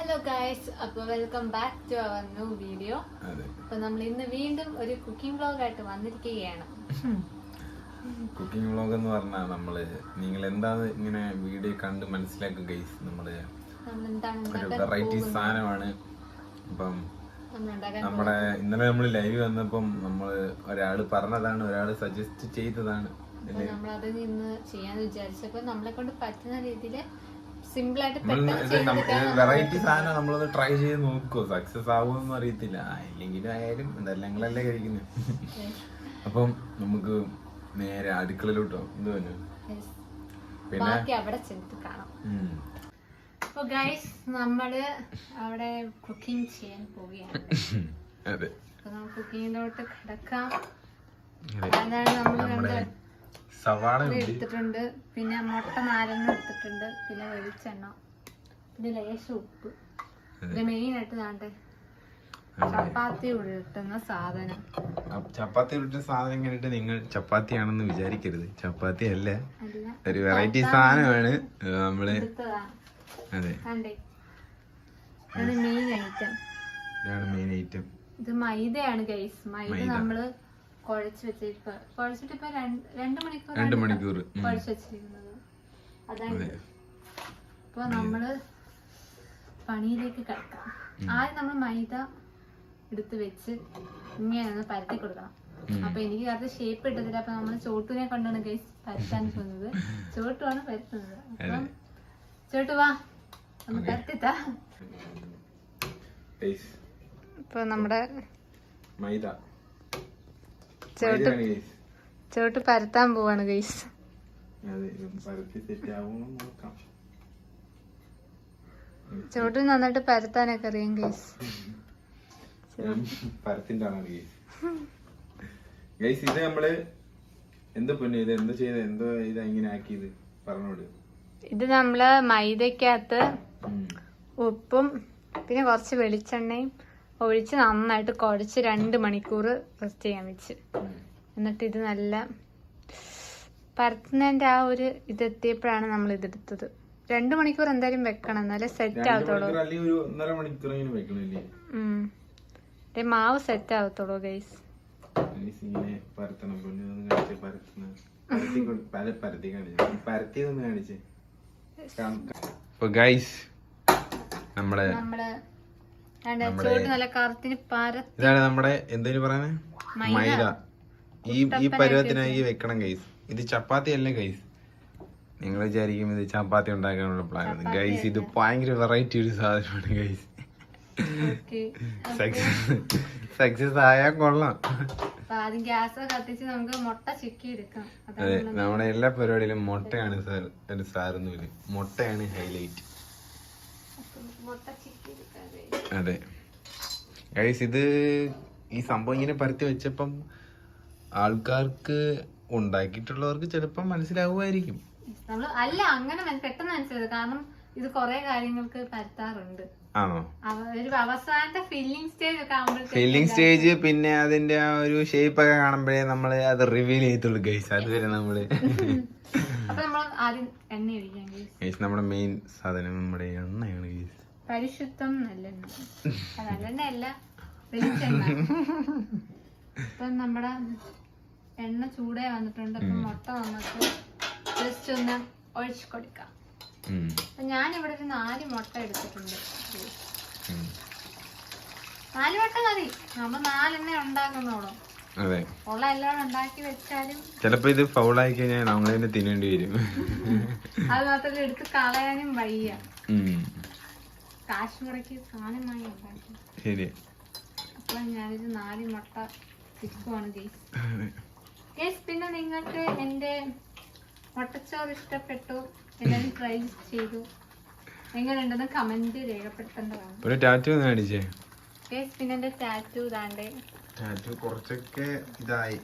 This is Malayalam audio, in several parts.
ഹലോ ഗായ്സ് അപ്പോൾ welcome back to our new video അപ്പൊ അപ്പോൾ നമ്മൾ ഇന്ന് വീണ്ടും ഒരു കുക്കിംഗ് വ്ളോഗായിട്ട് വന്നിരിക്കുകയാണ്. കുക്കിംഗ് വ്ളോഗ് എന്ന് പറഞ്ഞാൽ നമ്മൾ നിങ്ങൾ എന്താണ് ഇങ്ങനെ വീഡിയോ കണ്ട് മനസ്സിലാക്കുക ഗൈസ് നമ്മൾ ഉണ്ടാക്കാൻ വെറൈറ്റി? സാധനമാണ്. അപ്പം നമ്മൾ നമ്മുടെ ഇന്നലെ നമ്മൾ ലൈവ് വന്നപ്പം നമ്മൾ ഒരാൾ പറഞ്ഞതാണ് ഒരാൾ സജസ്റ്റ് ചെയ്തതാണ്. നമ്മളത് നമ്മൾ ഇന്ന് ചെയ്യാന്ന് വിചാരിച്ചപ്പോൾ നമ്മളെ കൊണ്ട് പറ്റുന്ന രീതിയിൽ സിമ്പിൾ ആയിട്ട് വെറൈറ്റി സാധനം നമ്മളത് ട്രൈ ചെയ്ത് നോക്കുമോ സക്സസ് ആവുമെന്ന് അറിയത്തില്ല. ഇല്ലെങ്കിലും ആയാലും എന്തായാലും ഞങ്ങളല്ലേ കഴിക്കുന്നത് അപ്പം നമുക്ക് നേരെ അടുക്കളയിലോട്ടോ എന്ത് പറഞ്ഞു? പിന്നെ? അവിടെ ചെന്നിട്ട് കാണാം. ഉം. അപ്പോൾ ഗൈസ് നമ്മൾ അവിടെ കുക്കിംഗ് ചെയ്യാൻ പോവുകയാണ്. അതെ. കുക്കിങ്ങിലോട്ട് കിടക്കാം. അതെ. അതാണ് നമ്മൾ രണ്ട് സവാള എടുത്തിട്ടുണ്ട്. പിന്നെ മുട്ട നാലെണ്ണം എടുത്തിട്ടുണ്ട്. പിന്നെ വെളിച്ചെണ്ണ. പിന്നെ ലേശം ഉപ്പ്. ഇത് മെയിൻ ആയിട്ട് താണ്ട് ചപ്പാത്തി ഉരുട്ടുന്ന സാധനം. ചപ്പാത്തി ഉരുട്ടുന്ന സാധനം കണ്ടിട്ട് നിങ്ങൾ ചപ്പാത്തിയാണെന്ന് വിചാരിക്കരുത്. ചപ്പാത്തി അല്ല. ഒരു വെറൈറ്റി സാധനമാണ്. നമ്മൾ അതെ. മെയിൻ ഐറ്റം ഇതാണ് മെയിൻ ഐറ്റം ഇത് മൈദയാണ് ഗൈസ് മൈദ. നമ്മൾ കുഴച്ച് വെച്ചിരിക്കുക കുഴച്ചിട്ട് ഇപ്പൊ രണ്ട് മണിക്കൂർ രണ്ട് മണിക്കൂർ. കുഴച്ച് വെച്ചിരിക്കുന്നത്. അതായത് ഇപ്പൊ നമ്മൾ പണിയിലേക്ക് കിടക്കാം. ആദ്യം നമ്മൾ മൈദ എടുത്ത് വെച്ച് ഇങ്ങനെ ഒന്ന് പരത്തി കൊടുക്കണം. അപ്പൊ എനിക്ക് കറക്റ്റ് ഷേപ്പ് ഇട്ടതില്ല അപ്പൊ നമ്മൾ ചോട്ടുനെ കൊണ്ടാണ് ഗൈസ് പരത്താൻ പോകുന്നത്. ചോട്ടുമാണ് പരത്തുന്നത്. അപ്പം ചോട്ടു വാ. ഒന്ന് പരത്തിത്താ. ഇപ്പൊ നമ്മുടെ മൈദ. ചോട്ട് ചോട്ട് പരത്താൻ പോവാണ് ഗൈസ് ചോട്ട് നന്നായിട്ട് പരത്താനൊക്കെ അറിയാം ഗൈസ് ഗൈസ് ഇത് നമ്മൾ എന്താ പൊന്നെ ഇത് എന്താ ചെയ്ത എന്തോ എങ്ങനെ ഇങ്ങനെ ആക്കിയത്? പറഞ്ഞോട്. ഇത് നമ്മൾ മൈദക്കകത്ത് ഉപ്പും പിന്നെ കുറച്ച് വെളിച്ചെണ്ണയും ഒഴിച്ച് നന്നായിട്ട് കുഴച്ച് രണ്ട് മണിക്കൂർ റെസ്റ്റ് ചെയ്യാൻ വെച്ച്. എന്നിട്ട് ഇത് നല്ല പരത്തുന്നതിന്റെ ആ ഒരു ഇതെത്തിയപ്പോഴാണ് നമ്മൾ ഇതെടുത്തത്. രണ്ട് മണിക്കൂർ എന്തായാലും വെക്കണം. എന്നാലേ സെറ്റ് ആവത്തുള്ളൂ. മാവ് സെറ്റ് ആവത്തുള്ളൂ ഗൈസ് ഇപ്പൊ ഗൈസ് നമ്മുടെ നമ്മൾ നമ്മുടെ- ചോട്ട് നല്ല കറുത്തിന് പര ഇതാണ് നമ്മുടെ എന്തേലും പറയുന്നത് മൈദ. ഈ ഈ പരുവത്തിനായി വെക്കണം ഗൈസ് ഇത് ചപ്പാത്തി അല്ല ഗൈസ് നിങ്ങൾ വിചാരിക്കും ഇത് ചപ്പാത്തി ഉണ്ടാക്കാനുള്ള പ്ലാൻ ഗൈസ് ഇത് ഭയങ്കര വെറൈറ്റി ഒരു സാധനമാണ് ഗൈസ് സക്സസ് സക്സസ് ആയാൽ കൊള്ളാം. അതെ നമ്മുടെ എല്ലാ പരിപാടിയിലും മുട്ടയാണ് സാർ ഒരു സാറൊന്നുമില്ല മുട്ടയാണ് ഹൈലൈറ്റ് അതെ. ഗൈസ് ഇത് ഈ സംഭവം ഇങ്ങനെ പരത്തി വെച്ചപ്പം ആൾക്കാർക്ക് ഉണ്ടാക്കിയിട്ടുള്ളവർക്ക് ചിലപ്പം മനസ്സിലാവുമായിരിക്കും. നമ്മൾ അല്ല അങ്ങനെ മന- പെട്ടെന്ന് മനസ്സിലായത് കാരണം ഇത് കൊറേ കാര്യങ്ങൾക്ക് പരത്താറുണ്ട്. ആണോ? അവ- ഒരു അവസാനത്തെ ഫില്ലിംഗ് സ്റ്റേജ് ഒക്കെ ആകുമ്പോഴത്തേക്ക് ഫില്ലിംഗ് സ്റ്റേജ് പിന്നെ അതിന്റെ ആ ഒരു ഷേപ്പ് ഒക്കെ കാണുമ്പോഴേ നമ്മൾ അത് റിവീൽ ചെയ്തുള്ളൂ ഗൈസ് അതുവരെ നമ്മൾ. അപ്പൊ നമ്മൾ ആദ്യം എണ്ണ. ഗൈസ് നമ്മുടെ മെയിൻ സാധനം നമ്മുടെ എണ്ണയാണ് ഗൈസ് പരിശുദ്ധം നല്ലെണ്ണ നല്ലെണ്ണ അല്ല വെളിച്ചെണ്ണ. ഇപ്പൊ നമ്മുടെ എണ്ണ ചൂടേ വന്നിട്ടുണ്ട്. അപ്പൊ മുട്ട നമുക്ക് ജസ്റ്റ് ഒന്ന് ഒഴിച്ചു കൊടുക്കാം. അപ്പൊ ഞാൻ ഇവിടെ ഒരു നാല് മുട്ട എടുത്തിട്ടുണ്ട്. നാല് മുട്ട മതി. നമ്മ നാലെണ്ണ ഉണ്ടാക്കുന്നോളൂ അതെ. ഉള്ള എല്ലാം ഉണ്ടാക്കി വെച്ചാലും ചിലപ്പോ ഇത് ഫൗളായി കഴിഞ്ഞാൽ നമ്മൾ തന്നെ തിന്നേണ്ടി വരും. അത് മാത്രമല്ല എടുത്ത് കളയാനും വയ്യ. സാധനമായി ഉണ്ടാക്കി. ശരി. ഞാനൊരു നാല് മുട്ട ചിക്കുവാണ് ഗേസ് അതെ. ഗേസ് പിന്നെ നിങ്ങൾക്ക് എന്റെ മുട്ടച്ചോറ് ഇഷ്ടപ്പെട്ടു എല്ലാവരും ട്രൈ ചെയ്തു. എങ്ങനെയുണ്ടെന്ന് കമന്റ് രേഖപ്പെടുത്തേണ്ടതാണ്. പിന്നെ ടാറ്റു ഇതാണ്ട്. ടാറ്റു കുറച്ചൊക്കെ ഇതായി.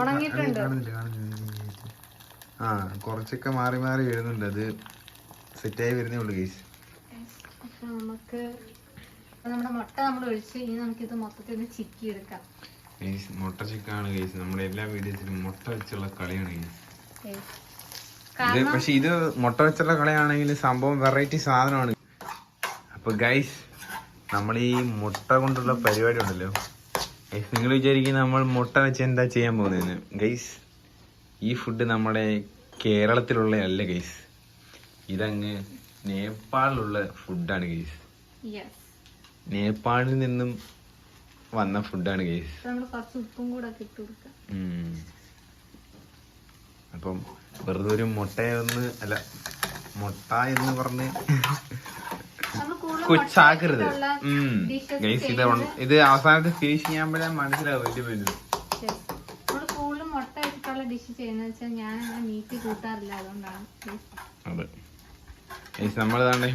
ഉണങ്ങിയിട്ടുണ്ട്. ആ കുറച്ചൊക്കെ മാറി മാറി വരുന്നുണ്ട്. അത് സെറ്റായി വരുന്നേ ഉള്ളു ഗേസ് അപ്പോൾ നമുക്ക് നമ്മുടെ മുട്ട നമ്മൾ ഒഴിച്ച് ഇനി നമുക്കിത് മൊത്തത്തിൽ ഒന്ന് ചിക്കി എടുക്കാം മുട്ട ചിക്കാണ് ഗേസ് നമ്മുടെ എല്ലാ വീഡിയോസിലും മുട്ട വെച്ചുള്ള കളിയാണ്. ഇത് പക്ഷെ ഇത് മുട്ട വെച്ചുള്ള കളിയാണെങ്കിൽ സംഭവം വെറൈറ്റി സാധനമാണ്. അപ്പൊ ഗൈസ് നമ്മൾ ഈ മുട്ട കൊണ്ടുള്ള പരിപാടി ഉണ്ടല്ലോ. ഗൈസ് നിങ്ങൾ വിചാരിക്കും നമ്മൾ മുട്ട വെച്ച് എന്താ ചെയ്യാൻ പോകുന്നതെന്ന്. ഗൈസ് ഈ ഫുഡ് നമ്മുടെ കേരളത്തിലുള്ള അല്ല ഗൈസ് ഇതങ്ങ് നേപ്പാളിലുള്ള ഫുഡാണ് ഗൈസ് നേപ്പാളിൽ നിന്നും വന്ന ഫുഡാണ് ഗൈസ് അപ്പം വെറുതെ ഒരു മുട്ടയൊന്ന് അല്ല മുട്ട എന്ന് പറഞ്ഞ് കൊച്ചാക്കരുത്. ഗൈസ് ഇത് ഇത് അവസാനത്തെ ഫിനിഷ് ചെയ്യാൻ മനസ്സിലാവും വെച്ചിട്ടുള്ള ഡിഷ് ചെയ്യുന്നത് വെച്ചാൽ ഞാൻ അങ്ങനെ മീറ്റ് കൂട്ടാറില്ല അതുകൊണ്ടാണ്. അതെ. ഗൈസ് നമ്മൾ തന്നെ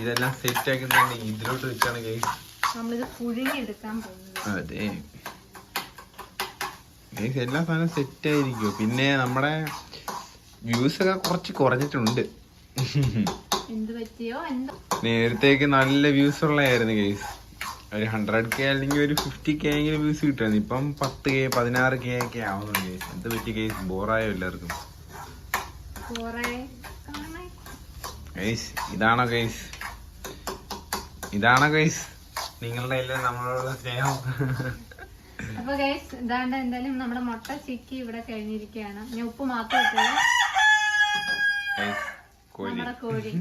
ഇതെല്ലാം സെറ്റ് ആക്കി തന്നെ ഇതിലോട്ട് വെച്ചാണ് ഗൈസ്. നമ്മളിത് പുഴുങ്ങി എടുക്കാൻ പോകുന്നത്. അതെ. ഗൈസ് എല്ലാ സാധനവും സെറ്റ് ആയിരിക്കും പിന്നെ നമ്മുടെ വ്യൂസ് ഒക്കെ കുറച്ച് കുറഞ്ഞിട്ടുണ്ട്. എന്ത് പറ്റിയോ? എന്തോ? നേരത്തേക്ക് നല്ല വ്യൂസ് ഉള്ളതായിരുന്നു ഗൈസ്. ഒരു ഹൺഡ്രഡ് കെ അല്ലെങ്കിൽ ഒരു ഫിഫ്റ്റി കെ എങ്കിലും വ്യൂസ് കിട്ടുമായിരുന്നു. ഇപ്പം പത്ത് കെ പതിനാറ് കെ ഒക്കെ ആവുന്നുണ്ട് ഗൈസ്. എന്ത് പറ്റി ഗൈസ്? ബോറായോ എല്ലാവർക്കും? ഗൈസ് ഇതാണോ ഗൈസ്? ഇതാണോ ഗൈസ്? നിങ്ങളുടെ എല്ലാം നമ്മളോട് സ്നേഹം. അപ്പൊ ഗൈസ് ഇതാണ്ട് എന്തായാലും നമ്മുടെ മുട്ട ചിക്കി ഇവിടെ കഴിഞ്ഞിരിക്കുകയാണ്. ഞാൻ ഉപ്പ് മാത്രം കോഴി. നമ്മുടെ കോഴി.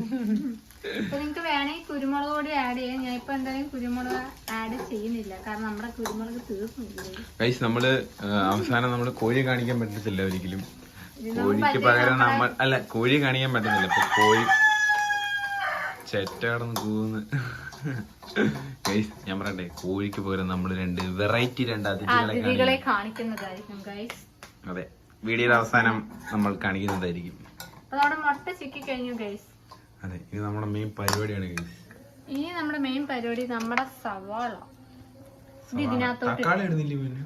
അപ്പൊ നിങ്ങക്ക് വേണമെങ്കിൽ കുരുമുളക് പൊടി ആഡ് ചെയ്യാം. ഞാൻ ഇപ്പൊ എന്തായാലും കുരുമുളക് ആഡ് ചെയ്യുന്നില്ല. കാരണം നമ്മുടെ കുരുമുളക് തീർന്നില്ല? നമ്മൾ അവസാനം നമ്മൾ കോഴി കാണിക്കാൻ പറ്റത്തില്ല ഒരിക്കലും. കോഴിക്ക് പകരം നമ്മൾ അല്ല കോഴി കാണിക്കാൻ പറ്റുന്നില്ല ഇപ്പൊ കോഴി ചെറ്റ തോന്നുന്നു. കൂന്ന് ഗൈസ് ഞാൻ പറയട്ടെ കോഴിക്ക് പകരം നമ്മൾ രണ്ട് വെറൈറ്റി രണ്ട് അതിഥികളെ കാണിക്കുന്നതായിരിക്കും ഗൈസ് അതെ വീഡിയോയുടെ അവസാനം നമ്മൾ കാണിക്കുന്നതായിരിക്കും. നമ്മുടെ മുട്ട ചിക്കി കഴിഞ്ഞു ഗൈസ് അതെ ഇത് നമ്മുടെ മെയിൻ പരിപാടിയാണ് ഗൈസ് ഇനി നമ്മുടെ മെയിൻ പരിപാടി നമ്മുടെ സവാള. ഇത് ഇതിനകത്തോട്ട് തക്കാളി ഇടുന്നില്ല പിന്നെ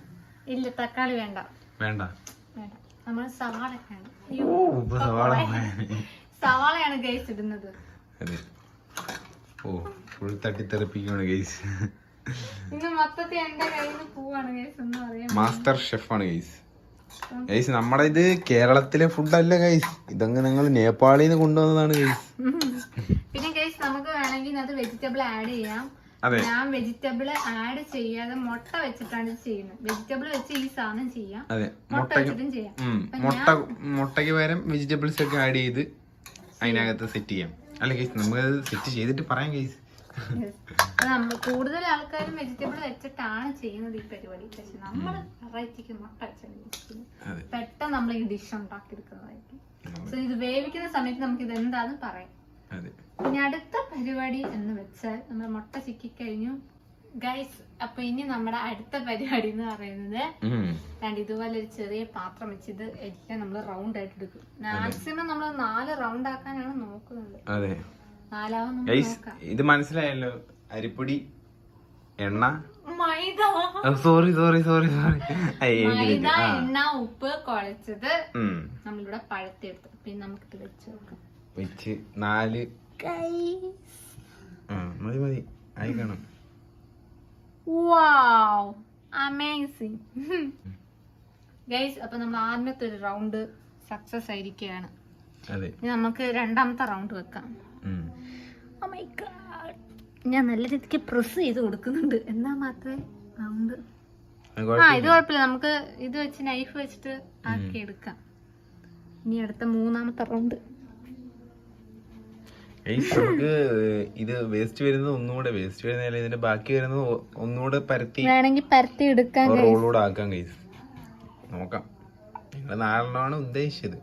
ഇല്ല തക്കാളി വേണ്ട. വേണ്ട. വേണ്ട. നമ്മൾ സവാള സവാളയാണ് ഗൈസ് ഇടുന്നത്. അതെ. ഓ ഫുൾ കയ്യിൽ പോവാണ് ഗൈസ് മാസ്റ്റർ ഷെഫാണ് ഗൈസ് ഗൈസ് നമ്മുടെ ഇത് കേരളത്തിലെ ഫുഡല്ല ഗൈസ് ഇതങ്ങ് നിങ്ങൾ നേപ്പാളിൽ നിന്ന് കൊണ്ടുവന്നതാണ് ഗൈസ് പിന്നെ ഗൈസ് നമുക്ക് വേണമെങ്കിൽ അത് വെജിറ്റബിൾ ആഡ് ചെയ്യാം. ഞാൻ വെജിറ്റബിൾ ആഡ് ചെയ്യാതെ മുട്ട വെച്ചിട്ടാണ് ചെയ്യുന്നത്. വെജിറ്റബിൾ വെച്ച് ഈ സാധനം ചെയ്യാം. മുട്ട വെച്ചിട്ടും ചെയ്യാം. മുട്ട മുട്ടയ്ക്ക് പകരം വെജിറ്റബിൾസ് ഒക്കെ ആഡ് ചെയ്ത് അതിനകത്ത് സെറ്റ് ചെയ്യാം. അല്ല ഗൈസ് നമ്മൾ സെറ്റ് ചെയ്തിട്ട് പറയാം. നമ്മൾ കൂടുതൽ ആൾക്കാരും വെജിറ്റബിൾ വെച്ചിട്ടാണ് ചെയ്യുന്നത് ഈ പരിപാടി. പക്ഷെ നമ്മൾ വെറൈറ്റിക്ക് മുട്ട വെച്ചാണ് പെട്ടെന്ന് നമ്മൾ ഈ ഡിഷ് ഉണ്ടാക്കിയെടുക്കുന്നതായിരിക്കും. സോ ഇത് വേവിക്കുന്ന സമയത്ത് നമുക്ക് ഇത് എന്താന്ന് പറയാം. ഇനി അടുത്ത പരിപാടി എന്ന് വെച്ചാൽ നമ്മൾ മുട്ട ചിക്കി കഴിഞ്ഞു ഗൈസ് അപ്പൊ ഇനി നമ്മുടെ അടുത്ത പരിപാടി എന്ന് പറയുന്നത്. രണ്ട് ഇതുപോലെ ഒരു ചെറിയ പാത്രം വെച്ച് ഇത് എല്ലാം നമ്മൾ റൗണ്ട് ആയിട്ട് എടുക്കും. മാക്സിമം നമ്മൾ നാല് റൗണ്ട് ആക്കാനാണ് നോക്കുന്നത്. അതെ. നാലാവും ഇത് മനസ്സിലായല്ലോ? അരിപ്പൊടി എണ്ണ. മൈദ. സോറി സോറി സോറി സോറി മൈദ എണ്ണ ഉപ്പ് കുഴച്ചത് നമ്മളിവിടെ പഴത്തെടുത്തു പിന്നെ നമുക്ക് വെച്ച് നോക്കാം. വെച്ച് നാല്. ആ മതി മതി. ആയി കാണാം. വാവ് അമേസിങ് ഗൈസ് അപ്പൊ നമ്മൾ ആദ്യത്തെ ഒരു റൗണ്ട് സക്സസ് ആയിരിക്കുകയാണ്. ഇനി നമുക്ക് രണ്ടാമത്തെ റൗണ്ട് വെക്കാം. Oh ഞാൻ നല്ല രീതിക്ക് പ്രസ് ചെയ്ത് കൊടുക്കുന്നുണ്ട്. എന്നാ മാത്രമേ റൗണ്ട് ആ. ഇത് കുഴപ്പമില്ല. നമുക്ക് ഇത് വെച്ച് നൈഫ് വെച്ചിട്ട് ആക്കി എടുക്കാം. ഇനി അടുത്ത മൂന്നാമത്തെ റൗണ്ട് നമുക്ക് ഇത് വേസ്റ്റ് വരുന്നത് ഒന്നുകൂടെ വേസ്റ്റ് വരുന്നതല്ല ഇതിന്റെ ബാക്കി വരുന്നത് ഒന്നുകൂടെ പരത്തി വേണമെങ്കിൽ പരത്തി എടുക്കാൻ റോളൂടെ ആക്കാം ഗൈസ് നോക്കാം. നിങ്ങൾ നാലെണ്ണമാണ് ഉദ്ദേശിച്ചത്.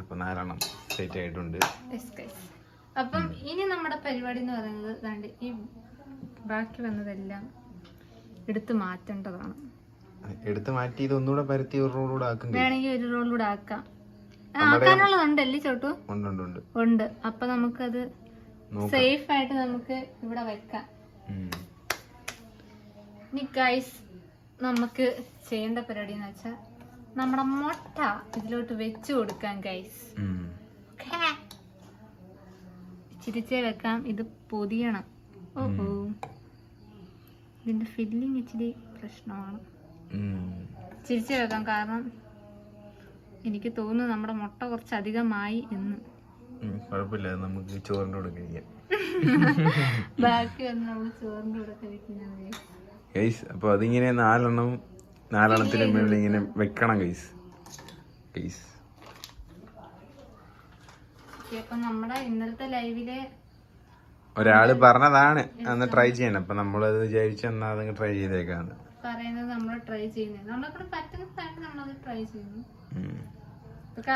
അപ്പൊ നാലെണ്ണം സെറ്റ് ആയിട്ടുണ്ട്. അപ്പം ഇനി നമ്മുടെ പരിപാടി എന്ന് പറയുന്നത് ദാണ്ട് ഈ ബാക്കി വന്നതെല്ലാം എടുത്തു മാറ്റേണ്ടതാണ്. എടുത്തു മാറ്റി ഇത് ഒന്നുകൂടെ പരത്തി ഒരു റോളൂടെ ആക്കും വേണമെങ്കിൽ ഒരു റോളൂടെ ആക്കാം. ആ, ആക്കാനുള്ളതുണ്ട് അല്ലേ ചോട്ടു? ഉണ്ട് അപ്പൊ നമുക്കത് സേഫ് ആയിട്ട് നമുക്ക് ഇവിടെ വെക്കാം. ഇനി ഗൈസ് നമുക്ക് ചെയ്യേണ്ട പരിപാടി എന്ന് വെച്ചാൽ നമ്മുടെ മുട്ട ഇതിലോട്ട് വെച്ചു കൊടുക്കാം ഗൈസ്. ചിരിച്ചേ വെക്കാം. ഇത് പൊതിയണം. ഓഹോ ഇതിന്റെ ഫില്ലിങ് ഇച്ചിരി പ്രശ്നമാണ്. ചിരിച്ചേ വെക്കാം. കാരണം എനിക്ക് തോന്നുന്നു നമ്മുടെ മുട്ട കുറച്ച് അധികമായി എന്ന് കുഴപ്പമില്ല. നമുക്ക് ചോറിന്റെ കൂടെ കഴിക്കാം. ബാക്കി നമ്മൾ ചോറിന്റെ കൂടെ കഴിക്കുന്നത് ഗൈസ് അപ്പോൾ അതിങ്ങനെ നാലെണ്ണം നാലെണ്ണത്തിന് മുകളിൽ ഇങ്ങനെ വെക്കണം ഗൈസ് ഗൈസ് അപ്പൊ നമ്മുടെ ഇന്നലത്തെ ലൈവിൽ ഒരാൾ പറഞ്ഞതാണ് അന്ന് ട്രൈ ചെയ്യണം. അപ്പൊ നമ്മളത് വിചാരിച്ചു എന്നാ അതങ്ങ് ട്രൈ ചെയ്തേക്കാണ് പറയുന്നത് നമ്മൾ ട്രൈ ചെയ്യുന്നത്. നമ്മളെ പറ്റുന്ന സ്ഥലത്ത് നമ്മളത് ട്രൈ ചെയ്യുന്നു.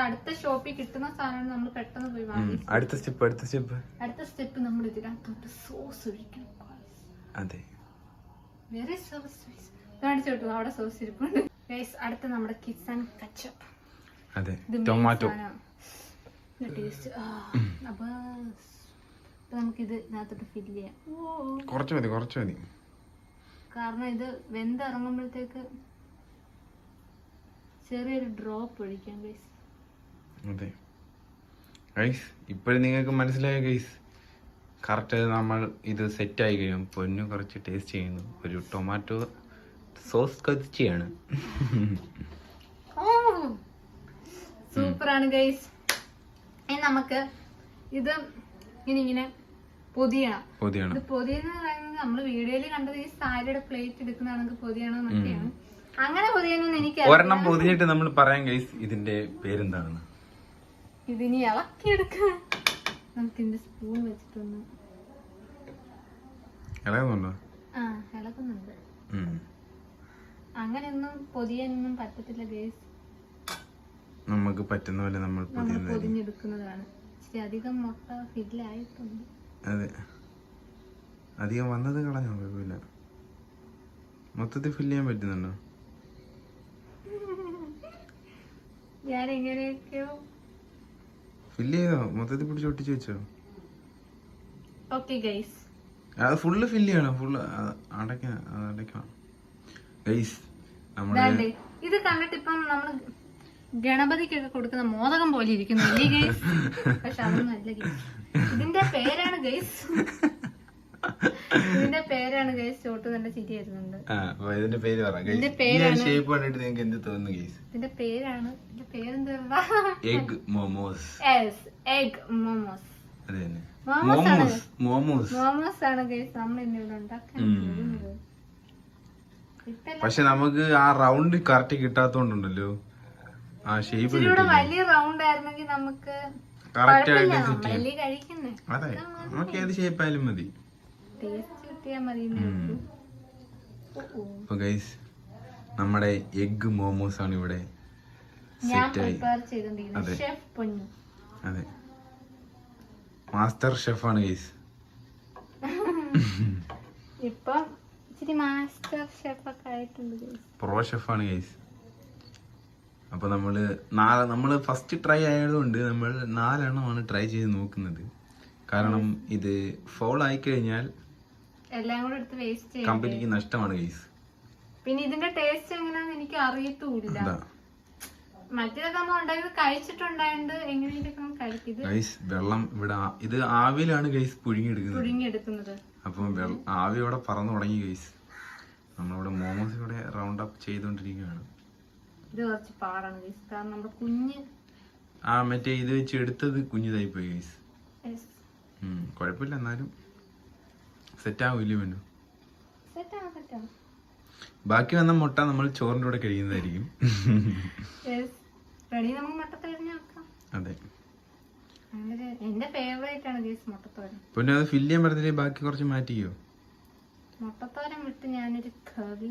അടുത്ത ഷോപ്പിൽ കിട്ടുന്ന സാധനം നമ്മൾ പെട്ടെന്ന് പോയി. വാങ്ങി അടുത്ത സ്റ്റെപ്പ് അടുത്ത സ്റ്റെപ്പ്. അടുത്ത സ്റ്റെപ്പ് നമ്മൾ ഇതിനകത്തോട്ട് സോസ് ഒഴിക്കണം അതെ. വേറെ സോസ് കാണിച്ചു കിട്ടും അവിടെ സോസ് ഇരിപ്പുണ്ട്. അടുത്ത നമ്മുടെ കിച്ചൺ കച്ചപ്പ് അതെ. ടൊമാറ്റോ ടേസ്റ്റ് അപ്പൊ നമുക്കിത് ഇതിനകത്തോട്ട് ഫില്ല് ചെയ്യാം. കുറച്ച് മതി കുറച്ച് മതി. കാരണം ഇത് വെന്തിറങ്ങുമ്പോഴത്തേക്ക് ചെറിയൊരു ഡ്രോപ്പ് ഒഴിക്കാം ഗൈസ് അതെ. ഗൈസ് ഇപ്പോഴും നിങ്ങൾക്ക് മനസ്സിലായ ഗൈസ് കറക്റ്റ് നമ്മൾ ഇത് സെറ്റ് ആയി കഴിയും. പൊന്നു കുറച്ച് ടേസ്റ്റ് ചെയ്യുന്നു. ഒരു ടൊമാറ്റോ സോസ് കൊതിച്ചാണ് സൂപ്പറാണ് ഗൈസ് ഇനി നമുക്ക് ഇത് ഇങ്ങനെ ഇങ്ങനെ പൊതിയണം. പൊതിയണം. ഇത് പൊതിയെന്ന് പറയുന്നത് നമ്മൾ വീഡിയോയിൽ കണ്ടത് ഈ സാരിയുടെ പ്ലേറ്റ് എടുക്കുന്നതാണെങ്കിൽ പൊതിയണമെന്നൊക്കെയാണ് അങ്ങനെ എനിക്ക് ഒരെണ്ണം പൊതിഞ്ഞിട്ട് നമ്മൾ പറയാം ഗൈസ് ഇതിന്റെ പേരെന്താണെന്ന്. ഇതിനി ഇളക്കിയെടുക്കാം. നമുക്ക് ഇതിന്റെ സ്പൂൺ വെച്ചിട്ടൊന്ന് ഇളകുന്നുണ്ടോ? ആ. അങ്ങനെയൊന്നും പൊതിയാനൊന്നും പറ്റത്തില്ല ഗൈസ് നമുക്ക് പറ്റുന്ന പോലെ നമ്മൾ പൊതിഞ്ഞെടുക്കുന്നതാണ്. ഇച്ചിരി അധികം മുട്ട ഫില്ലായിട്ടുണ്ട്. അതെ. അധികം വന്നത് കളഞ്ഞോ കുഴപ്പമില്ല. മൊത്തത്തിൽ ഫില്ല് ചെയ്യാൻ പറ്റുന്നുണ്ടോ? ഞാൻ എങ്ങനെയൊക്കെയോ ഫില്ല് ചെയ്തോ? മൊത്തത്തിൽ പിടിച്ച് ഒട്ടിച്ച് വെച്ചോ? ഓക്കെ ഗൈസ് അത് ഫുള്ള് ഫില്ല് ചെയ്യണം. ഫുള്ള് അടയ്ക്കണം അടയ്ക്കണം ഗൈസ് നമ്മൾ ഇതാണ്ടേ. ഇത് കണ്ടിട്ട് ഇപ്പം നമ്മൾ ഗണപതിക്കൊക്കെ കൊടുക്കുന്ന മോദകം പോലെ ഇരിക്കുന്നു. അല്ലേ ഗൈസ് പക്ഷെ അതൊന്നും അല്ല ഗൈസ് ഇതിന്റെ പേരാണ് ഗൈസ് ഇതിന്റെ പേരാണ് ഗൈസ് ചോട്ട് നല്ല ചിരി വരുന്നുണ്ട്. ഇതിന്റെ പേര് ഷേപ്പ് കണ്ടിട്ട് നിങ്ങൾക്ക് എന്ത് തോന്നുന്നു ഗൈസ് ഇതിന്റെ പേരാണ് ഇതിന്റെ പേരെന്താ? എഗ് മോമോസ് എഗ് മോമോസ് അതെ തന്നെ. മോമോസ് മോമോസ് മോമോസ് ആണ് ഗൈസ് നമ്മൾ ഉണ്ടാക്കാൻ പക്ഷെ നമുക്ക് ആ റൗണ്ട് കറക്റ്റ് കിട്ടാത്തോണ്ടല്ലോ ആ ഷേപ്പ് വലിയ റൗണ്ട് ആയിരുന്നെങ്കിൽ നമുക്ക് കറക്റ്റ് ആയിട്ട് നമുക്ക് ഏത് ഷേപ്പ് ആയാലും മതി. അപ്പൊ ഗൈസ് നമ്മുടെ എഗ് മോമോസ് ആണ് ഇവിടെ അതെ. ഷെഫ് പൊന്നു. അതെ. മാസ്റ്റർ ഷെഫാണ് ഗൈസ് ഇപ്പം ഇച്ചിരി മാസ്റ്റർ ആയിട്ടുണ്ട് guys. പ്രോ ഷെഫാണ് ഗൈസ് അപ്പൊ നമ്മൾ നാല് നമ്മൾ ഫസ്റ്റ് ട്രൈ ആയതുകൊണ്ട് നമ്മൾ നാലെണ്ണമാണ് ട്രൈ ചെയ്ത് നോക്കുന്നത്. കാരണം ഇത് ഫോൾ ആയി കഴിഞ്ഞാൽ എല്ലാം കൂടെ എടുത്ത് വേസ്റ്റ് ചെയ്യും കമ്പനിക്ക് നഷ്ടമാണ് ഗൈസ് പിന്നെ ഇതിന്റെ ടേസ്റ്റ് എങ്ങനെയാന്ന് എനിക്ക് അറിയത്തുമില്ല മറ്റേതൊക്കെ നമ്മൾ ഉണ്ടായത് കഴിച്ചിട്ടുണ്ടായത് എങ്ങനെയൊക്കെ കഴിക്കും. ഇത് ഗൈസ് വെള്ളം ഇവിടെ ഇത് ആവിയിലാണ് ഗൈസ് പുഴുങ്ങിയെടുക്കുന്നത്. പുഴുങ്ങിയെടുക്കുന്നത്. അപ്പം ആവി ഇവിടെ പറന്നു തുടങ്ങി ഗൈസ് നമ്മളിവിടെ മോമോസ് ഇവിടെ റൗണ്ട് അപ്പ് ചെയ്തുകൊണ്ടിരിക്കുകയാണ്. ഇത് കുറച്ച് പാടാണ് ഗൈസ് കാരണം നമ്മുടെ കുഞ്ഞ് ആ മറ്റേ ഇത് വെച്ച് എടുത്തത് കുഞ്ഞിതായി പോയി ഗൈസ് yes, കുഴപ്പമില്ല എന്നാലും. സെറ്റ് ആവില്ല സെറ്റാണ് ബാക്കി വന്ന മുട്ട നമ്മൾ ചോറിന്റെ കൂടെ കഴിക്കുന്നതായിരിക്കും. വെക്കാം. അതെ. പിന്നെ അത് ഫില്ല് ചെയ്യാൻ പറ്റത്തില്ലേ? ബാക്കി കുറച്ച് മാറ്റിയോ മുട്ടത്തോരൻ വിട്ട് ഞാനൊരു കറി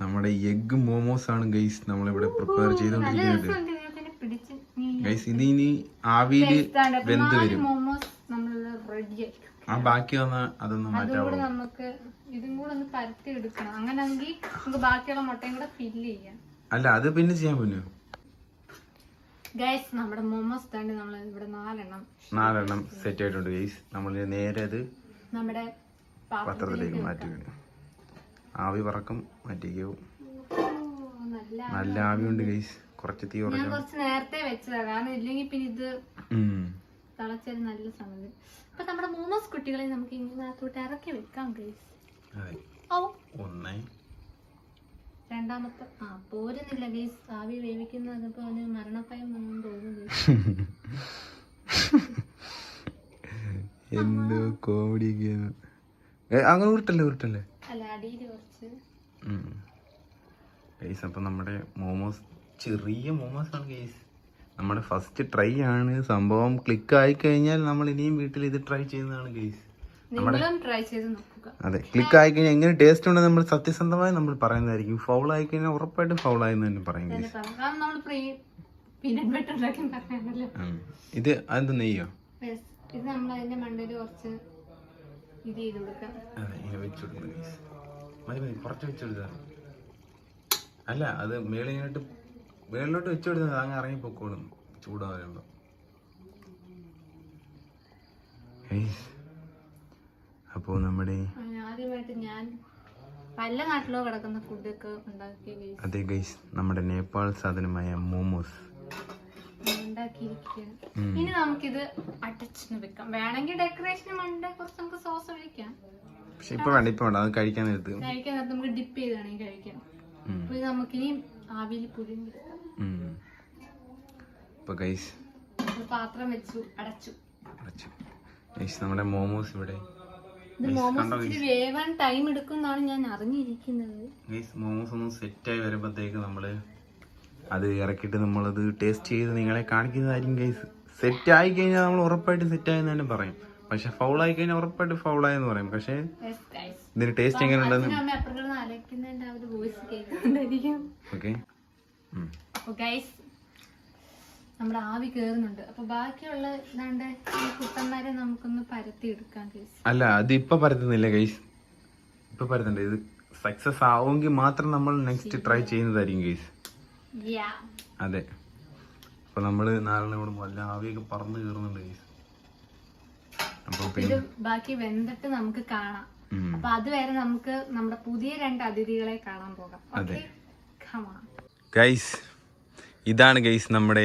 നമ്മുടെ എഗ് മോമോസ് ആണ് ഗൈസ് നമ്മളിവിടെ പ്രിപ്പയർ ചെയ്തുകൊണ്ടിരിക്കുന്നത്. ഇതിനെ ഗൈസ് ഇത് ഇനി ആവിയിൽ ഇതാണ്. വെന്ത് വരും മോമോസ് നമ്മൾ റെഡി ആയിരിക്കും ആ ബാക്കി വന്ന അതൊന്നും അതും മാറ്റാവോ. കൂടെ നമുക്ക് ഇതും കൂടെ ഒന്ന് പരത്തി എടുക്കണം. അങ്ങനെയാണെങ്കിൽ നമുക്ക് ബാക്കിയുള്ള മുട്ടയും കൂടെ ഫില്ല് ചെയ്യാം. അല്ല അത് പിന്നെ ചെയ്യാൻ പറ്റുമോ ഗൈസ് നമ്മുടെ മോമോസ് തന്നെ നമ്മൾ ഇവിടെ നാലെണ്ണം നാലെണ്ണം സെറ്റ് ആയിട്ടുണ്ട് ഗൈസ് നമ്മൾ നേരെ അത് നമ്മുടെ പത്രത്തിലേക്ക് മാറ്റി ആവി പറക്കും മാറ്റിക്കോ നല്ല ആവി ഉണ്ട്. ഗൈസ് കുറച്ച് തീ ഞാൻ കുറച്ച് നേരത്തെ വെച്ചതാ. കാരണം ഇല്ലെങ്കിൽ പിന്നെ ഇത്. തിളച്ചൊരു നല്ല സമയം. അപ്പൊ നമ്മുടെ മൂമോസ് കുട്ടികളെ നമുക്ക് ഇങ്ങനത്തോട്ട് ഇറക്കി വെക്കാം ഗൈസ് ഓ. ഒന്ന്. രണ്ടാമത്തെ. ആ പോരുന്നില്ല ഗൈസ് ആവി വേവിക്കുന്നത് ഇപ്പൊ അവന് മരണഭയം വന്നു തോന്നുന്നു. എന്തോ കോമഡി അങ്ങനെ ഉരുട്ടല്ലേ ഉരുട്ടല്ലേ? അല്ല അടിയിൽ കുറച്ച്. ഗൈസ് അപ്പൊ നമ്മുടെ മോമോസ് ചെറിയ മോമോസ് ആണ് ഗൈസ് നമ്മുടെ ഫസ്റ്റ് ട്രൈ ആണ്. സംഭവം ക്ലിക്ക് ആയി കഴിഞ്ഞാൽ നമ്മൾ ഇനിയും വീട്ടിൽ ഇത് ട്രൈ ചെയ്യുന്നതാണ് ഗൈസ് അതെ ക്ലിക്ക് ആയി കഴിഞ്ഞാൽ എങ്ങനെ ടേസ്റ്റ് ഉണ്ടെന്ന് നമ്മൾ സത്യസന്ധമായി നമ്മൾ പറയുന്നതായിരിക്കും. ഫൗൾ ആയി കഴിഞ്ഞാൽ ഉറപ്പായിട്ടും ഫൗൾ ആയെന്ന് തന്നെ പറയും ഇത് അത് നെയ്യോ. ഇത് നമ്മൾ അതിന്റെ മണ്ടയിൽ കുറച്ച് ഇത് ചെയ്ത് കൊടുക്കാം. അതെ ഇങ്ങനെ വെച്ച് കൊടുക്കുന്നു ഗൈസ് മതി മതി കുറച്ച് വെച്ച് അല്ല അത് മേളിങ്ങോട്ട് മേളിലോട്ട് വെച്ച് കൊടുത്താൽ അങ്ങ് ഇറങ്ങി പൊക്കോളും. ചൂടാവുമ്പോൾ അപ്പോൾ നമ്മുടെ അതെ ഗൈസ് നമ്മുടെ നേപ്പാൾ സാധനമായ മോമോസ്. ഇനി നമുക്കിത് അടച്ചു വെക്കാം. വേണമെങ്കിൽ ഡെക്കറേഷന് മണ്ട കുറച്ച് നമുക്ക് സോസ് ഒഴിക്കാം. പക്ഷെ ഇപ്പൊ വേണ്ട ഇപ്പൊ വേണ്ട. അത് കഴിക്കാൻ നേരത്ത്. കഴിക്കാൻ നേരത്ത് നമുക്ക് ഡിപ്പ് ചെയ്ത് വേണമെങ്കിൽ കഴിക്കാം. നമുക്കിനി ആവിയിൽ പുഴുങ്ങി ഇപ്പൊ ഗൈസ് പാത്രം വെച്ചു അടച്ചു. അടച്ചു. ഗൈസ് നമ്മുടെ മോമോസ് ഇവിടെ. വേവാൻ ടൈം എടുക്കുന്നാണ് ഞാൻ അറിഞ്ഞിരിക്കുന്നത്. ഗൈസ് മോമോസ് ഒന്ന് സെറ്റായി വരുമ്പോഴത്തേക്ക് നമ്മൾ അത് ഇറക്കിയിട്ട് നമ്മളത് ടേസ്റ്റ് ചെയ്ത് നിങ്ങളെ കാണിക്കുന്നതായിരിക്കും ഗൈസ് സെറ്റ് ആയി കഴിഞ്ഞാൽ നമ്മൾ ഉറപ്പായിട്ട് സെറ്റ് ആയെന്ന് തന്നെ പറയും. പക്ഷെ ഫൗൾ ആയി കഴിഞ്ഞാൽ ഉറപ്പായിട്ട് ഫൗൾ ആയെന്ന് പറയും. പക്ഷെ. ഇതിന് ടേസ്റ്റ് എങ്ങനെ ഉണ്ടെന്ന് ഓക്കെ അപ്പൊ ഗൈസ് നമ്മുടെ ആവി കേറുന്നുണ്ട്. അപ്പൊ ബാക്കിയുള്ള ഇതാണ്ട് ഈ കുട്ടന്മാരെ നമുക്കൊന്ന് പരത്തി എടുക്കാം ഗൈസ് അല്ല അത് ഇപ്പൊ പരത്തുന്നില്ല ഗൈസ് ഇപ്പൊ പരത്തണ്ട ഇത് സക്സസ് ആവുമെങ്കിൽ മാത്രം നമ്മൾ നെക്സ്റ്റ് ട്രൈ ചെയ്യുന്നതായിരിക്കും ഗൈസ് അതെ. അപ്പൊ നമ്മൾ നാളെ കൂടെ വല്ല ആവിയൊക്കെ പറന്ന് കേറുന്നുണ്ട് ഗൈസ് ഇത് ബാക്കി വെന്തിട്ട് നമുക്ക് കാണാം. അപ്പൊ അതുവരെ നമുക്ക് നമ്മുടെ പുതിയ രണ്ട് അതിഥികളെ കാണാൻ പോകാം. ഗൈസ് ഇതാണ് ഗൈസ് നമ്മുടെ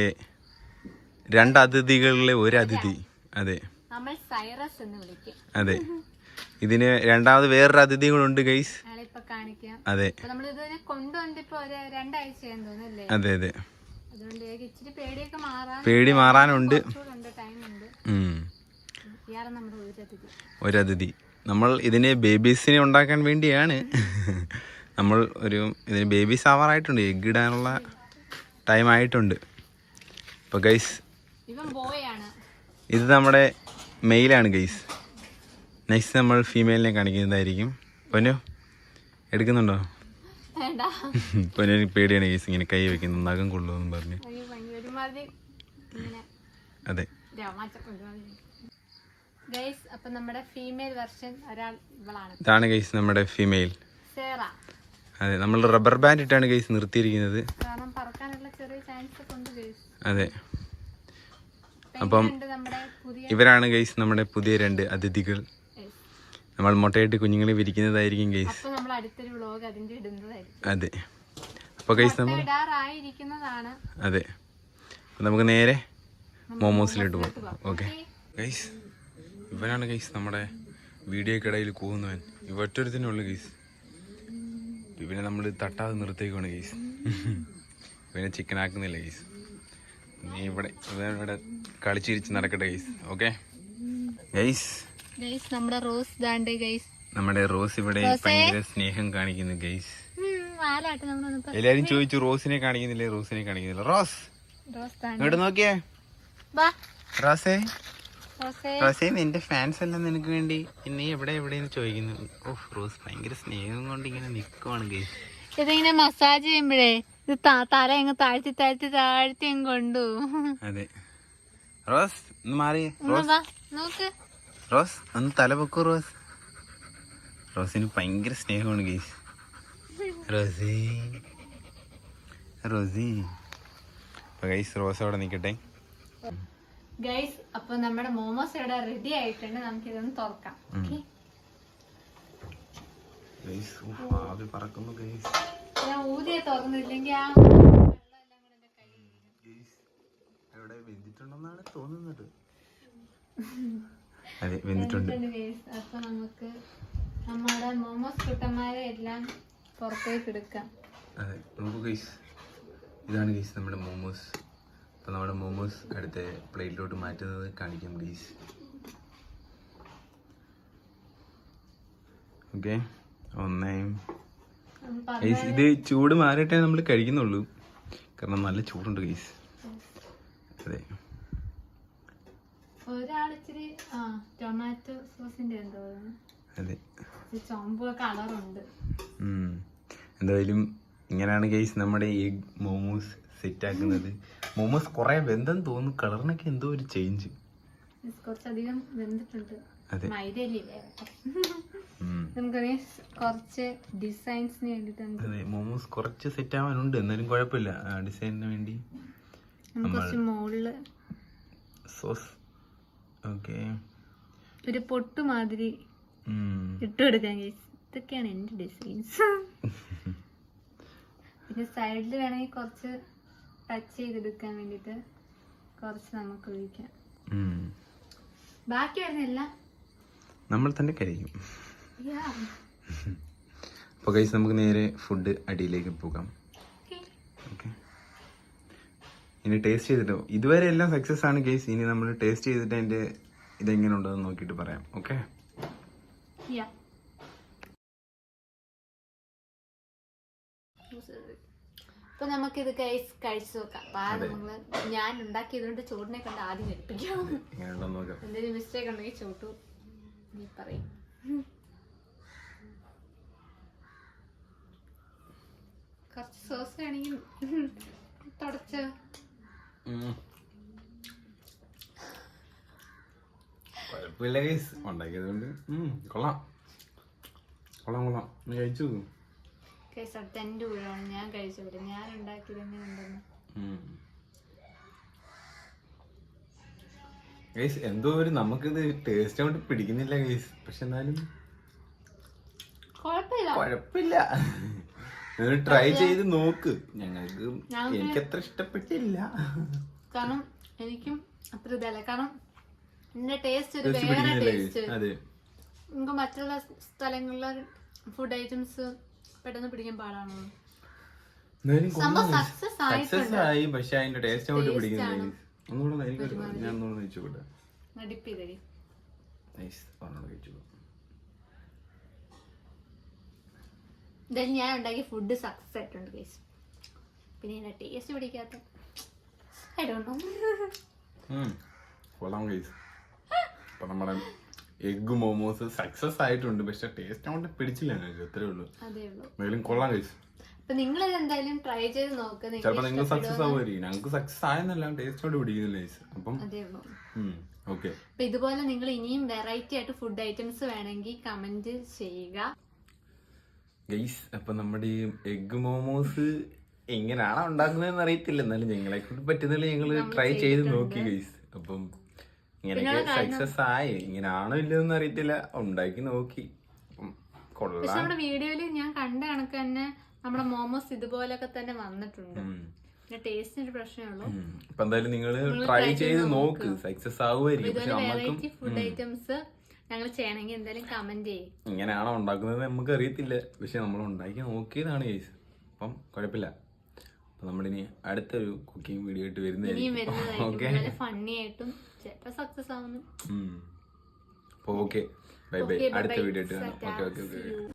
രണ്ട് അതിഥികളിലെ ഒരു അതിഥി അതെ അതെ. ഇതിന് രണ്ടാമത് വേറൊരു അതിഥികളുണ്ട് ഗൈസ് അതെ. അതെ അതെ. പേടി മാറാനുണ്ട്. ഒരതിഥി. നമ്മൾ ഇതിനെ ബേബീസിനെ ഉണ്ടാക്കാൻ വേണ്ടിയാണ്. നമ്മൾ ഒരു ഇതിന് ബേബീസ് ആവാറായിട്ടുണ്ട്. എഗ് ഇടാനുള്ള ടൈം ആയിട്ടുണ്ട് അപ്പോൾ ഗൈസ് ഇത് നമ്മുടെ മെയിലാണ് ഗൈസ്. നെക്സ്റ്റ് നമ്മൾ ഫീമെയിലിനെ കാണിക്കുന്നതായിരിക്കും. പൊന്നു എടുക്കുന്നുണ്ടോ? പൊന്നു പേടിയാണ് ഗൈസ് ഇങ്ങനെ കൈ വെക്കുന്നത് നഖം കൊള്ളുമെന്ന് പറഞ്ഞു. അതെ. ഇതാണ് ഗൈസ് നമ്മുടെ ഫീമെയിൽ അതെ നമ്മൾ റബ്ബർ ബാൻഡ് ഇട്ടാണ് ഗൈസ് നിർത്തിയിരിക്കുന്നത് അതെ. അപ്പം ഇവരാണ് ഗൈസ് നമ്മുടെ പുതിയ രണ്ട് അതിഥികൾ. നമ്മൾ മുട്ടയിട്ട് കുഞ്ഞുങ്ങളെ വിരിക്കുന്നതായിരിക്കും ഗൈസ് അതെ. അപ്പോൾ ഗൈസ് നമ്മൾ അതെ. നമുക്ക് നേരെ മോമോസിലോട്ട് പോകും. ഓക്കെ ഗൈസ് ഇവനാണ് ഗൈസ് നമ്മുടെ വീഡിയോക്കിടയിൽ കൂവുന്നവൻ. തന്നെ ഉള്ളു ഗൈസ് ഇവനെ നമ്മൾ തട്ടാതെ നിർത്തേക്കാണ് ഗൈസ്. ഇവനെ ചിക്കൻ ആക്കുന്നില്ല ഗൈസ്. നീ ഇവിടെ ഇവിടെ കളിച്ചിരിച്ച് നടക്കട്ടെ ഗൈസ്. Okay guys. നമ്മുടെ റോസ് ദാണ്ട് ഗൈസ്. നമ്മുടെ റോസ് ഇവിടെ ഭയങ്കര സ്നേഹം കാണിക്കുന്നു ഗൈസ്. എല്ലാരും ചോദിച്ചു റോസിനെ കാണിക്കുന്നില്ലേ? റോസിനെ കാണിക്കുന്നില്ല? റോസ്. ഇങ്ങോട്ട് നോക്കിയേ. റോസേ. റോസേ. നിന്റെ ഫാൻസ് എല്ലാം നിനക്ക് വേണ്ടി എന്നെ എവിടെ എവിടെയെന്ന് ചോദിക്കുന്നു. ഓഹ് റോസ് ഭയങ്കര സ്നേഹം കൊണ്ട് ഇങ്ങനെ നിൽക്കുവാണ് ഗൈസ് ഇതിങ്ങനെ മസാജ് ചെയ്യുമ്പോഴേ ഇത് തല അങ്ങ് താഴ്ത്തി താഴ്ത്തി താഴ്ത്തി അങ്ങ് കൊണ്ടു. അതെ. റോസ് ഒന്ന് മാറി. റോസ്. നോക്ക്. റോസ് ഒന്ന് തല പൊക്കൂ റോസ്. റോസിന് ഭയങ്കര സ്നേഹമാണ് ഗൈസ് റോസി. റോസി. അപ്പൊ ഗൈസ് റോസ് അവിടെ നിൽക്കട്ടെ. ഗൈസ് അപ്പൊ നമ്മുടെ മോമോസ് ഇവിടെ റെഡി ആയിട്ടുണ്ട്. നമുക്ക് ഇതൊന്ന് തുറക്കാം ഞാൻ ഊതിയെ തുറന്നില്ലെങ്കിൽ ആ വെന്തിട്ടുണ്ടെന്നാണ് തോന്നുന്നത്. അതെ വെന്തിട്ടുണ്ട്. അപ്പൊ നമുക്ക് നമ്മുടെ മോമോസ് കുട്ടന്മാരെ എല്ലാം പുറത്തേക്ക് എടുക്കാം. അതെ നോക്കൂ ഗൈസ് ഇതാണ് ഗൈസ് നമ്മുടെ മോമോസ്. അപ്പോൾ നമ്മുടെ മോമോസ് അടുത്ത പ്ലേറ്റിലോട്ട് മാറ്റുന്നത് കാണിക്കാം പ്ലീസ് ഓക്കെ ഒന്നേയും. ഇത് ചൂട് മാറിയിട്ടേ നമ്മൾ കഴിക്കുന്നുള്ളൂ. കാരണം നല്ല ചൂടുണ്ട് ഗൈസ് അതെ. അതെ. എന്തായാലും ഇങ്ങനെയാണ് ഗൈസ് നമ്മുടെ എഗ് മോമോസ് സെറ്റ് ആക്കുന്നത് മോമോസ് കുറെ വെന്തെന്ന് തോന്നുന്നു. കളറിനൊക്കെ എന്തോ ഒരു ചേഞ്ച് കുറച്ചധികം വെന്തിട്ടുണ്ട്. മോമോസ് കുറച്ച് സെറ്റ് ആവാനുണ്ട് എന്നാലും കുഴപ്പമില്ല. ഡിസൈനിന് വേണ്ടി സോസ്. ഓക്കെ. ഒരു പൊട്ട് മാതിരി ഇട്ട് കൊടുക്കാൻ. ഇതൊക്കെയാണ് എന്റെ ഡിസൈൻസ് പിന്നെ സൈഡിൽ വേണമെങ്കിൽ കുറച്ച് ടച്ച് ചെയ്തെടുക്കാൻ വേണ്ടിട്ട് കുറച്ച് നമുക്ക് ഒഴിക്കാം ബാക്കി വരുന്നെല്ലാം നമ്മൾ തന്നെ അപ്പൊ അപ്പോൾ ഗൈസ് നമുക്ക് നേരെ ഫുഡ് അടിയിലേക്ക് പോകാം. ഇനി ടേസ്റ്റ് ചെയ്തിട്ടോ ഇതുവരെ എല്ലാം സക്സസ് ആണ് കേസ് ഇനി നമ്മൾ ടേസ്റ്റ് ചെയ്തിട്ട് അതിന്റെ ഇതെങ്ങനെ ഉണ്ടെന്ന് നോക്കിയിട്ട് പറയാം. ഓക്കെ അപ്പൊ നമുക്കിത് കഴിച്ച് കഴിച്ചു നോക്കാം. അപ്പൊ ആദ്യം നമ്മൾ ഞാൻ ഉണ്ടാക്കിയതുകൊണ്ട് ചോറിനെ കൊണ്ട് ആദ്യം എടുപ്പിക്കാം എന്തെങ്കിലും മിസ്റ്റേക്ക് ഉണ്ടെങ്കിൽ ചോട്ടു നീ പറയും. കുറച്ച് സോസ് വേണമെങ്കിൽ തുടച്ച്. കുഴപ്പമില്ല ഉണ്ടാക്കിയതുകൊണ്ട് കൊള്ളാം. കൊള്ളാം കൊള്ളാം. നീ കഴിച്ചു നോക്കൂ. ഊഴമാണ് ഞാൻ. ഗൈസ് എന്തോ ഒരു നമുക്കിത് ടേസ്റ്റ് കൊണ്ട് പിടിക്കുന്നില്ല ഗൈസ് പക്ഷെ എന്നാലും കുഴപ്പമില്ല. ട്രൈ ചെയ്ത് നോക്ക്. ഞങ്ങൾക്ക് എനിക്ക് അത്ര ഇഷ്ടപ്പെട്ടില്ല. കാരണം എനിക്കും അത്ര ഇതല്ല. കാരണം ഇതിന്റെ ടേസ്റ്റ് ഒരു വേറെ ടേസ്റ്റ് നമുക്ക് മറ്റുള്ള സ്ഥലങ്ങളിലെ ഫുഡ് ഐറ്റംസ് പെട്ടെന്ന് പിടിക്കാൻ പാടാണ്? സംഭവം സക്സസ് ആയിട്ടുണ്ട്. സക്സസ് ആയി പക്ഷെ അതിന്റെ ടേസ്റ്റ് അങ്ങോട്ട് Taste പിടിക്കുന്നില്ല. ആണ്. ഒന്നുകൂടെ ഞാൻ ഒന്നുകൂടെ കഴിച്ചു കൂടെ. നടിപ്പ് നൈസ് ഒന്നുകൂടെ കഴിച്ചു എന്തായാലും ഞാൻ ഉണ്ടാക്കിയ ഫുഡ് സക്സസ് ആയിട്ടുണ്ട് ഗൈസ് പിന്നെ ഇതിന്റെ ടേസ്റ്റ് പിടിക്കാത്ത ഡോണ്ട് നോ. കൊള്ളാം ഗൈസ് അപ്പൊ നമ്മുടെ എഗ് മോമോസ് സക്സസ് ആയിട്ടുണ്ട്. പക്ഷെ ടേസ്റ്റ് അങ്ങോട്ട് പിടിച്ചില്ല അത്രേ ഉള്ളൂ. എന്തായാലും കൊള്ളാം കഴിച്ചു നിങ്ങൾ എന്തായാലും ട്രൈ ചെയ്ത് നോക്ക്. ചിലപ്പോ നിങ്ങൾക്ക് നിങ്ങൾ സക്സസ് ആവുമായിരിക്കും. ഞങ്ങൾക്ക് സക്സസ് ആയെന്നല്ല ടേസ്റ്റോട് പിടിക്കുന്നില്ല അപ്പം ഓക്കെ അപ്പൊ ഇതുപോലെ നിങ്ങൾ ഇനിയും വെറൈറ്റി ആയിട്ട് ഫുഡ് ഐറ്റംസ് വേണമെങ്കിൽ കമന്റ് ചെയ്യുക. ഗൈസ് അപ്പൊ നമ്മുടെ ഈ എഗ് മോമോസ് എങ്ങനെയാണോ ഉണ്ടാക്കുന്നതെന്ന് അറിയത്തില്ല. എന്നാലും ഞങ്ങളെ കൊണ്ട് പറ്റുന്നില്ല ഞങ്ങൾ ട്രൈ ചെയ്ത് നോക്കി ഗൈസ് അപ്പം സക്സസ് ആയി. ഇല്ലെന്ന് അറിയത്തില്ല. ഉണ്ടാക്കി നോക്കി. പക്ഷെ നമ്മുടെ വീഡിയോയിൽ ഞാൻ കണ്ട കണക്ക് തന്നെ നമ്മുടെ മോമോസ് ഇതുപോലൊക്കെ തന്നെ വന്നിട്ടുണ്ട്. ടേസ്റ്റിന് എന്തായാലും നിങ്ങൾ ട്രൈ ചെയ്ത് നോക്ക്. സക്സസ് ആവുമായിരിക്കും. ഫുഡ് ഐറ്റംസ് ഞങ്ങൾ ചെയ്യണമെങ്കിൽ എന്തായാലും കമന്റ് ചെയ്യും. ഇങ്ങനെയാണോ ഉണ്ടാക്കുന്നത് നമുക്ക് അറിയത്തില്ല പക്ഷെ നമ്മൾ ഉണ്ടാക്കി നോക്കിയതാണ് അപ്പം കുഴപ്പമില്ല. നമ്മളിനി അടുത്തൊരു കുക്കിംഗ് വീഡിയോ ആയിട്ട് വരുന്നതായിരിക്കും. ഫണ്ണി ആയിട്ടും ചിലപ്പോ സക്സസ് ആവുന്നു ഓക്കെ ബൈ ബൈ അടുത്ത. വീഡിയോ ആയിട്ട് കാണാം. Okay okay.